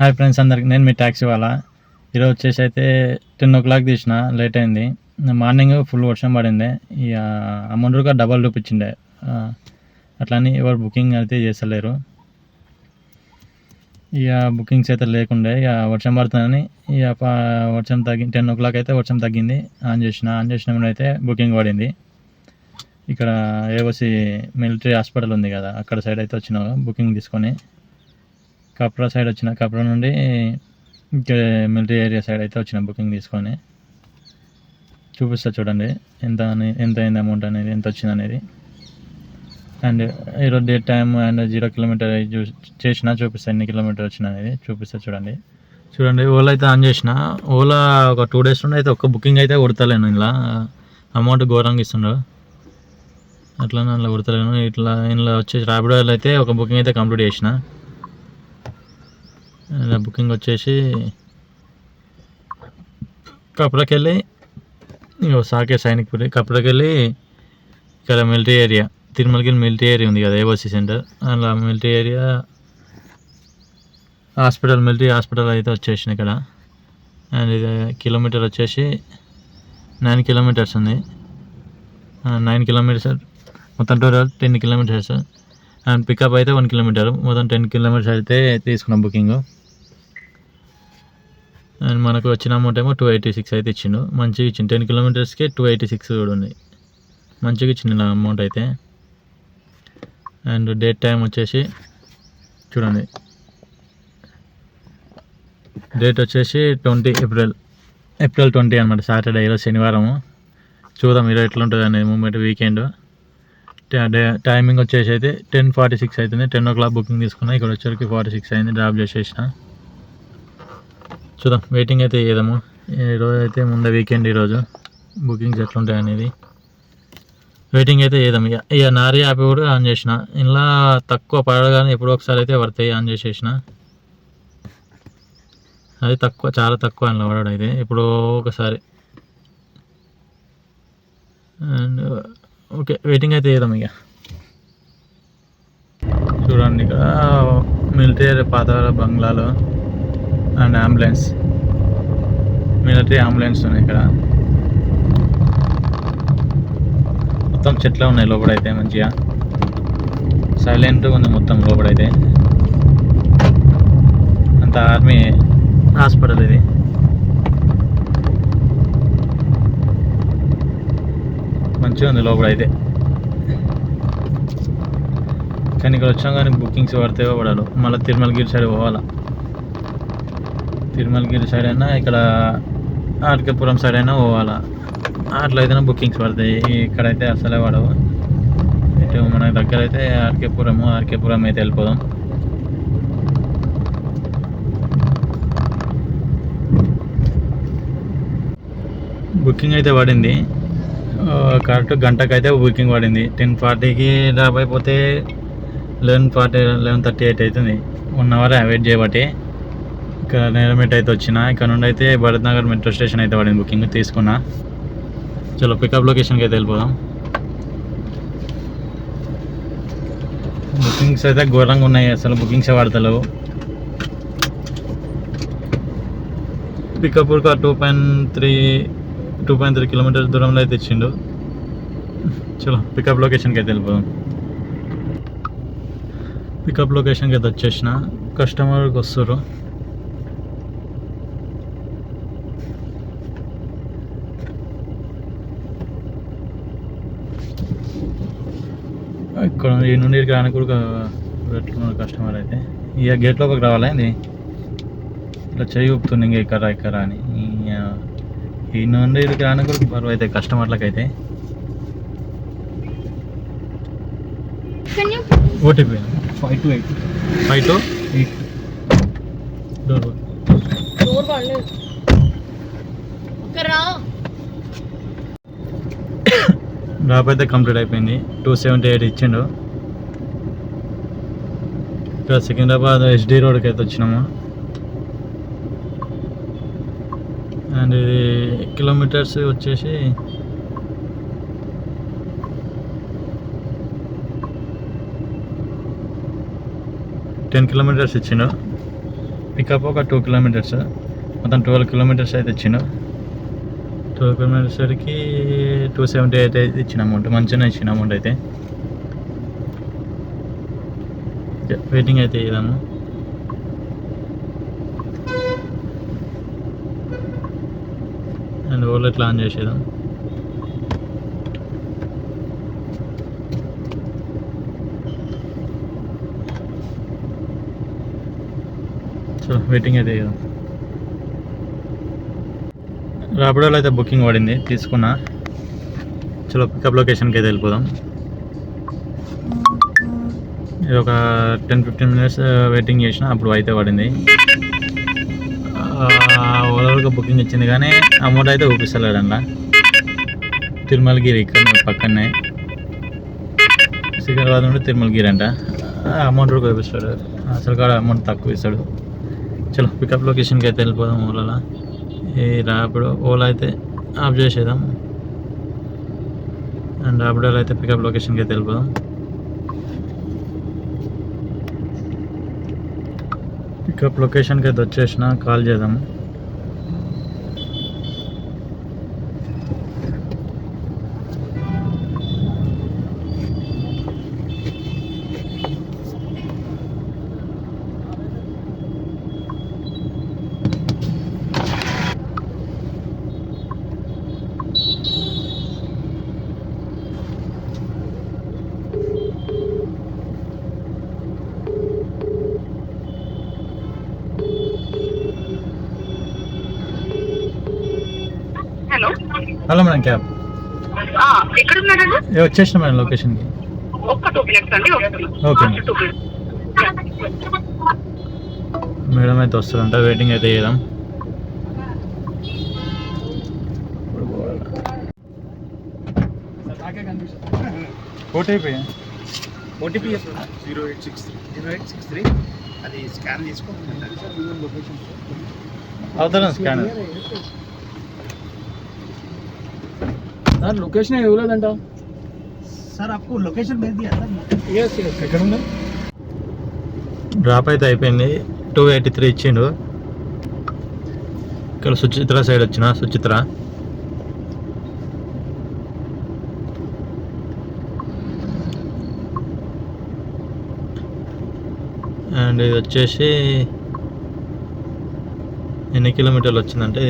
Hi friends అందరికి నేను మీ taxi వాళ్ళ. ఈరోజు వచ్చేసి అయితే టెన్ ఓ క్లాక్ తీసిన లేట్ అయింది. మార్నింగ్ ఫుల్ వర్షం పడింది. ఇక అమౌంట్ కూడా డబల్ చూపించిండే. ఆ, అట్లని ఎవరు బుకింగ్ అయితే చేస్తలేరు. ఇక బుకింగ్స్ అయితే లేకుండే ఇక వర్షం పడుతుందని ఇక ప- వర్షం తగ్గి టెన్ ఓ క్లాక్ అయితే వర్షం తగ్గింది. ఆన్ చేసిన ఆన్ చేసిన అయితే బుకింగ్ పడింది. ఇక్కడ ఏవసి మిలిటరీ హాస్పిటల్ ఉంది కదా అక్కడ సైడ్ అయితే వచ్చిన బుకింగ్ తీసుకొని కప్రా సైడ్ వచ్చిన కప్రా నుండి ఇంకా మిలిటరీ ఏరియా సైడ్ అయితే వచ్చిన బుకింగ్ తీసుకొని చూపిస్తా చూడండి ఎంత అని ఎంత అయింది అమౌంట్ అనేది ఎంత వచ్చింది అనేది. అండ్ ఈరోజు day time and zero kilometre చేసినా చూపిస్తా ఎన్ని కిలోమీటర్ వచ్చిన అనేది చూపిస్తా చూడండి. చూడండి ఓలా అయితే ఆన్ చేసిన ఓలా ఒక టూ డేస్ నుండి అయితే ఒక్క బుకింగ్ అయితే కొడతలేను ఇలా. అమౌంట్ ఘోరంగా ఇస్తుండ్రు. అట్లా అట్లా కొడతలేను. ఇట్లా ఇందులో వచ్చేసి ర్యాపిడోలో అయితే ఒక బుకింగ్ అయితే కంప్లీట్ చేసిన. బుకింగ్ వచ్చేసి కప్రాకి వెళ్ళి ఇగో సాకే సైనిక్పురి కప్రాకి వెళ్ళి ఇక్కడ మిలిటరీ ఏరియా తిరుమలకి మిలిటరీ ఏరియా ఉంది కదా ఏబోసీ సెంటర్. అలా military area hospital military hospital అయితే వచ్చేసింది ఇక్కడ. అండ్ ఇది కిలోమీటర్ వచ్చేసి నైన్ కిలోమీటర్స్ ఉంది. నైన్ కిలోమీటర్స్ మొత్తం total ten kilometres. And pickup అయితే వన్ కిలోమీటర్ మొత్తం టెన్ కిలోమీటర్స్ అయితే తీసుకున్నాం బుకింగ్. అండ్ మనకు వచ్చిన అమౌంట్ ఏమో టూ ఎయిటీ సిక్స్ అయితే ఇచ్చిండు. మంచిగా ఇచ్చిండు. టెన్ కిలోమీటర్స్కి టూ ఎయిటీ సిక్స్ కూడా ఉంది. మంచిగా ఇచ్చింది నా అమౌంట్ అయితే. అండ్ డేట్ టైం వచ్చేసి చూడండి. డేట్ వచ్చేసి ట్వంటీ ఏప్రిల్ ఏప్రిల్ ట్వంటీ అనమాట సాటర్డే ఈరోజు శనివారము. చూద్దాం ఈరోజు ఎట్లా ఉంటుంది అనేది మూమెంట్ వీకెండ్ టైమింగ్ వచ్చేసి అయితే టెన్ ఫార్టీ సిక్స్ అవుతుంది టెన్ ఓ క్లాక్ బుకింగ్ తీసుకున్నా. ఇక్కడ వచ్చేసరికి ఫార్టీ సిక్స్ అయింది. డ్రాప్ చేసేసిన. చూద్దాం. వెయిటింగ్ అయితే చేద్దాము. ఈరోజు అయితే ముందే వీకెండ్ ఈరోజు బుకింగ్స్ ఎట్లుంటాయి అనేది. వెయిటింగ్ అయితే చేద్దాం. ఇక ఇక నారీ యాప్ కూడా ఆన్ చేసిన. ఇలా తక్కువ పడగానే ఎప్పుడో ఒకసారి అయితే పడతాయి ఆన్ చేసేసిన. అది తక్కువ చాలా తక్కువ అందులో పడడం అయితే. ఇప్పుడు ఒకసారి. అండ్ ఓకే వెయిటింగ్ అయితే చేద్దాం ఇక. చూడండి ఇక్కడ మిలిటరీ పాత బంగ్లాలో అండ్ అంబులెన్స్ మిలిటరీ అంబులెన్స్ ఉన్నాయి ఇక్కడ. మొత్తం చెట్లు ఉన్నాయి లోపడైతే మంచిగా. సైలెంట్గా ఉంది మొత్తం లోపడైతే. అంత ఆర్మీ హాస్పిటల్ ఇది. మంచిగా ఉంది లోపడైతే. కానీ ఇక్కడ వచ్చాం కానీ బుకింగ్స్ పడితే పడాలి. మళ్ళీ తిరుమలగిరి సైడ్ పోవాలా. తిరుమలగిరి సైడ్ అయినా ఇక్కడ ఆర్కేపురం సైడ్ అయినా పోవాలా. అట్లయితేనే బుకింగ్స్ పడతాయి. ఇక్కడైతే అసలే పడవు. ఇటు మన దగ్గర అయితే ఆర్కేపురము ఆర్కేపురం అయితే వెళ్ళిపోదాం. బుకింగ్ అయితే పడింది. కరెక్ట్ కరెక్ట్ గంటకైతే బుకింగ్ పడింది. టెన్ ఫార్టీకి డ్రాప్ అయిపోతే eleven forty eleven thirty eight అవుతుంది వన్ అవర్ వెయిట్ చేయబట్టి. ఇక్కడ నేరమెట్ అయితే వచ్చిన. ఇక్కడ నుండి అయితే భరత్ నగర్ మెట్రో స్టేషన్ అయితే పడింది బుకింగ్ తీసుకున్నా. చలో పికప్ లొకేషన్కి అయితే వెళ్ళిపోదాం. బుకింగ్స్ అయితే ఘోరంగా ఉన్నాయి. అసలు బుకింగ్స్ పడతలేవు పికప్ ఒక two point three two point three kilometres దూరంలో అయితే ఇచ్చిండు. చలో పికప్ లొకేషన్కి అయితే వెళ్ళిపోదాం. పికప్ లొకేషన్కి అయితే వచ్చేసిన. కస్టమర్కి వస్తారు ఇక్కడ ఈ నుండి ఇక్కడికి రానికి కూడా పెట్టుకున్నారు కస్టమర్ అయితే. ఇక గేట్ లోపలికి రావాలా ఏంది? ఇట్లా చేయి ఊపుతుంది ఇంక ఇక్కడ ఇక్కడ అని. ఈ- నుండి ఇక్కడికి రానికి కూడా బరువు అయితే కస్టమర్లకు అయితే Can you OTP five two eight. Five two eight. Door door drop అయితే కంప్లీట్ అయిపోయింది. టూ సెవెంటీ ఎయిట్ ఇచ్చిండు. ఇక్కడ సికింద్రాబాద్ ఎస్డి రోడ్కి అయితే వచ్చినాము. అండ్ ఇది కిలోమీటర్స్ వచ్చేసి టెన్ కిలోమీటర్స్ ఇచ్చిండు. పికప్ ఒక టూ కిలోమీటర్స్. మొత్తం ట్వెల్వ్ కిలోమీటర్స్ అయితే ఇచ్చిండు. Twelve kilometres two seventy eight అయితే ఇచ్చిన అమౌంట్ మంచిగానే ఇచ్చిన అమౌంట్ అయితే. వెయిటింగ్ అయితే ఇదాము అండ్ ఓలో ఇట్లా ఆన్ చేసేదాం సో వెయిటింగ్ అయితే ఇదాం రాబడోలో అయితే బుకింగ్ పడింది తీసుకున్నా. చలో పికప్ లొకేషన్కి అయితే వెళ్ళిపోదాం. ఇది ఒక టెన్ ఫిఫ్టీన్ మినిట్స్ వెయిటింగ్ చేసిన అప్పుడు అయితే పడింది. ఓవరాల్గా బుకింగ్ ఇచ్చింది కానీ అమౌంట్ అయితే చూపిస్తలేడు అందులో తిరుమలగిరి ఇక్కడ పక్కనే. సికింద్రాబాద్ నుండి తిరుమలగిరి అంట. అమౌంట్ కూడా చూపిస్తాడు అసలు కాడ అమౌంట్ తక్కువ ఇస్తాడు. చలో పికప్ లొకేషన్కి అయితే వెళ్ళిపోదాం ఊళ్ళలో ఈ రాపిడో ఓలా అయితే ఆఫ్ చేసేద్దాం. అండ్ రాపిడోలో అయితే పికప్ లొకేషన్కి అయితే వెళ్ళిపోదాం. పికప్ లొకేషన్కి అయితే వచ్చేసిన కాల్ చేద్దాం హలో హలో మేడం క్యాబ్. వచ్చేసిన మేడం లొకేషన్కి. ఒక్క టూ మినిట్స్ అండి ఓకే. మేడం. అయితే వస్తుందంట వెయిటింగ్ అయితే చేద్దాం. OTP. OTP zero eight six three. Zero eight six three. అది స్కాన్ చేసుకో. అవుతారా స్కాన్. సార్ లొకేషన్ ఇవ్వలేదంట. సార్ అప్పు లొకేషన్ ఎక్కడ ఉందా డ్రాప్ అయితే అయిపోయింది. టూ ఎయిటీ త్రీ ఇచ్చిండు. ఇక్కడ సుచిత్ర సైడ్ వచ్చిన? సుచిత్ర. అండ్ ఇది వచ్చేసి ఎన్ని కిలోమీటర్లు వచ్చిందంటే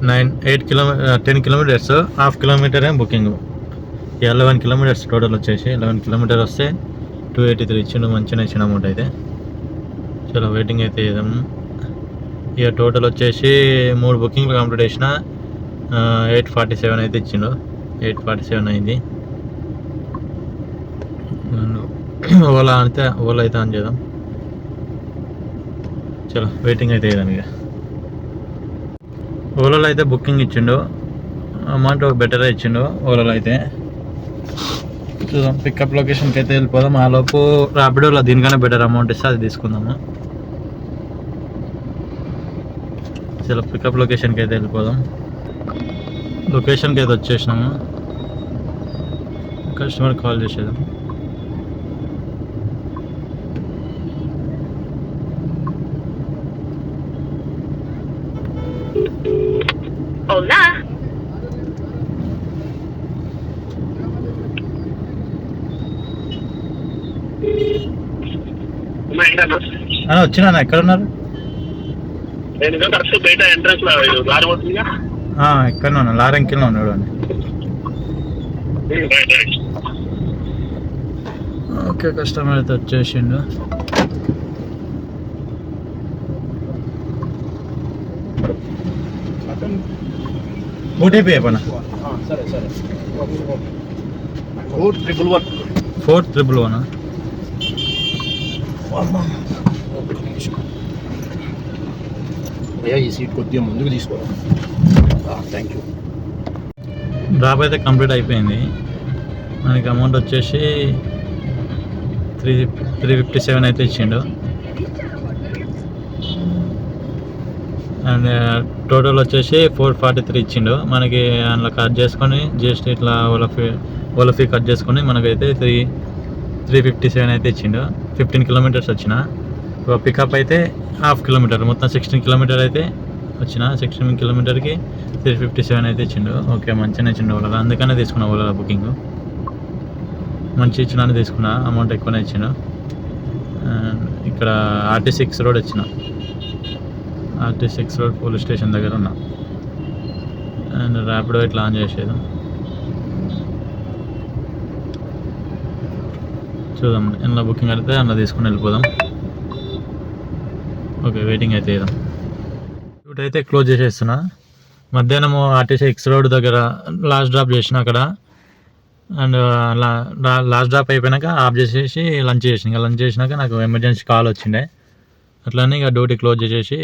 nine eight kilometre ten kilometres half kilometre ఏం బుకింగ్ ఎలెవెన్ కిలోమీటర్స్ టోటల్ వచ్చేసి ఎలెవెన్ కిలోమీటర్ వస్తే టూ ఎయిటీ త్రీ ఇచ్చిండు మంచిగా ఇచ్చిన అమౌంట్ అయితే. చలో వెయిటింగ్ అయితే చేద్దాం ఇక టోటల్ వచ్చేసి మూడు బుకింగ్లు కంప్లీట్ చేసిన ఎయిట్ ఫార్టీ సెవెన్ అయితే ఇచ్చిండు. ఎయిట్ ఫార్టీ సెవెన్ అయింది. ఓలా అయితే ఓలా అయితే ఆన్ చేద్దాం. చలో వెయిటింగ్ అయితే చేద్దాం ఇక. ఓలాలో అయితే బుకింగ్ ఇచ్చిండు. అమౌంట్ ఒక బెటర్ ఇచ్చిండు ఓలాలో అయితే. చూద్దాం పికప్ లొకేషన్కి అయితే వెళ్ళిపోదాం. ఆ లోపు ర్యాపిడోలో దీనికన్నా బెటర్ అమౌంట్ ఇస్తే అది తీసుకుందాము? చలో పికప్ లొకేషన్కి అయితే వెళ్ళిపోదాం. లొకేషన్కి అయితే వచ్చేసినాము. కస్టమర్ కాల్ చేసేదాం అవునా అని వచ్చినా ఎక్కడ ఉన్నారు నేను ఇంకా కరెక్ట్ బయట ఎంట్రన్స్లో దారి పోతుందిగా. ఎక్కడ ఉన్నా లారెంకిల్లో ఉన్నాడు అని. రైట్ రైట్ ఓకే కస్టమర్ అయితే వచ్చేసిండు. ఓటీపీ సరే four triple one. Four triple one అయ్యా ఈ సీట్ కొద్దిగా ముందుకు తీసుకో థ్యాంక్ యూ డ్రాప్ అయితే కంప్లీట్ అయిపోయింది. మనకి అమౌంట్ వచ్చేసి త్రీ త్రీ ఫిఫ్టీ సెవెన్ అయితే ఇచ్చిండు. అండ్ టోటల్ వచ్చేసి ఫోర్ ఫార్టీ త్రీ ఇచ్చిండు. మనకి అందులో కట్ చేసుకొని జస్ట్ ఇట్లా Ola fee Ola fee cut చేసుకొని మనకైతే త్రీ త్రీ ఫిఫ్టీ సెవెన్ అయితే ఇచ్చిండు. ఫిఫ్టీన్ కిలోమీటర్స్ వచ్చిన. పికప్ అయితే హాఫ్ కిలోమీటర్ మొత్తం సిక్స్టీన్ కిలోమీటర్ అయితే వచ్చిన. సిక్స్టీన్ కిలోమీటర్కి త్రీ ఫిఫ్టీ సెవెన్ అయితే ఇచ్చిండు. ఓకే మంచిగానే ఇచ్చిండు ఓలా అందుకనే తీసుకున్నా ఓలా బుకింగ్ మంచి ఇచ్చిన తీసుకున్నా. అమౌంట్ ఎక్కువనే ఇచ్చిండు. అండ్ ఇక్కడ ఆర్టీ సిక్స్ రోడ్ వచ్చిన. RT six road police station దగ్గర ఉన్నా. అండ్ ర్యాపిడో ఇట్లా ఆన్ చేసేది. చూద్దాం. ఎన్నో బుకింగ్ అయితే అందులో తీసుకుని వెళ్ళిపోదాం. ఓకే వెయిటింగ్ అయితే ఇదాం రూట్ అయితే క్లోజ్ చేసేస్తున్నా. మధ్యాహ్నం ఆర్టీసీ ఎక్స్ రోడ్ దగ్గర లాస్ట్ డ్రాప్ చేసిన అక్కడ. అండ్ లాస్ట్ డ్రాప్ అయిపోయినాక ఆఫ్ చేసేసి లంచ్ చేసిన. ఇంకా లంచ్ చేసినాక నాకు ఎమర్జెన్సీ కాల్ వచ్చిండే. అట్లనే ఇక డ్యూటీ క్లోజ్ చేసేసి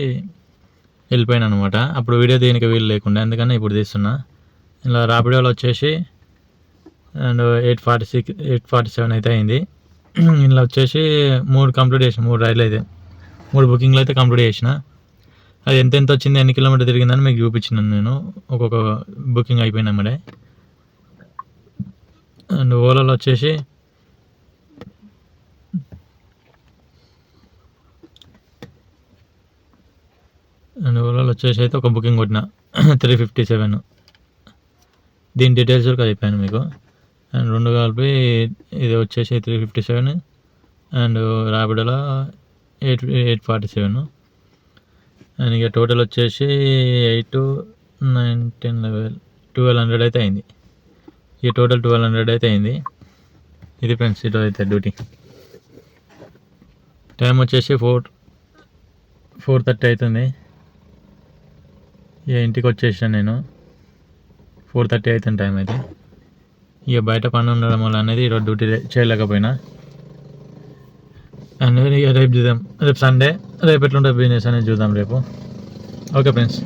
వెళ్ళిపోయాను అనమాట అప్పుడు వీడియో తీయడానికి వీలు లేకుండా అందుకని ఇప్పుడు తీస్తున్నా. ఇలా రాపిడోలో వచ్చేసి and eight forty six eight forty seven అయితే అయింది. ఇలా వచ్చేసి మూడు కంప్లీట్ చేసిన మూడు రైళ్ళు అయితే. మూడు బుకింగ్లు అయితే కంప్లీట్ చేసిన. అది ఎంత ఎంత వచ్చింది ఎన్ని కిలోమీటర్ తిరిగిందని మీకు చూపించినాను నేను. ఒక్కొక్క బుకింగ్ అయిపోయినా మడే అండ్ ఓలాలో వచ్చేసి అండ్ ఓలాలో వచ్చేసి అయితే ఒక బుకింగ్ కొట్టిన. త్రీ ఫిఫ్టీ సెవెన్ దీని డీటెయిల్స్ వరకు చెప్పాను మీకు. అండ్ రెండు కలిపి ఇది వచ్చేసి three fifty seven and ర్యాపిడోలో eight eight forty seven and ఇక టోటల్ వచ్చేసి eight nine ten eleven twelve hundred అయితే అయింది. ఈ టోటల్ ట్వెల్వ్ హండ్రెడ్ అయితే అయింది. ఇది ఫ్రెండ్స్ ఇటు అయితే డ్యూటీ టైం వచ్చేసి ఫోర్ ఫోర్ థర్టీ అవుతుంది. ఇక ఇంటికి వచ్చేసాను నేను. ఫోర్ థర్టీ అవుతుంది టైం అయితే. ఇక బయట పని ఉండడం వల్ల అనేది ఈరోజు డ్యూటీ చేయలేకపోయినా. అండ్ ఇక రేపు చూద్దాం. రేపు సండే రేపు ఎట్లుంటే బిజినెస్ అనేది చూద్దాం రేపు. Okay friends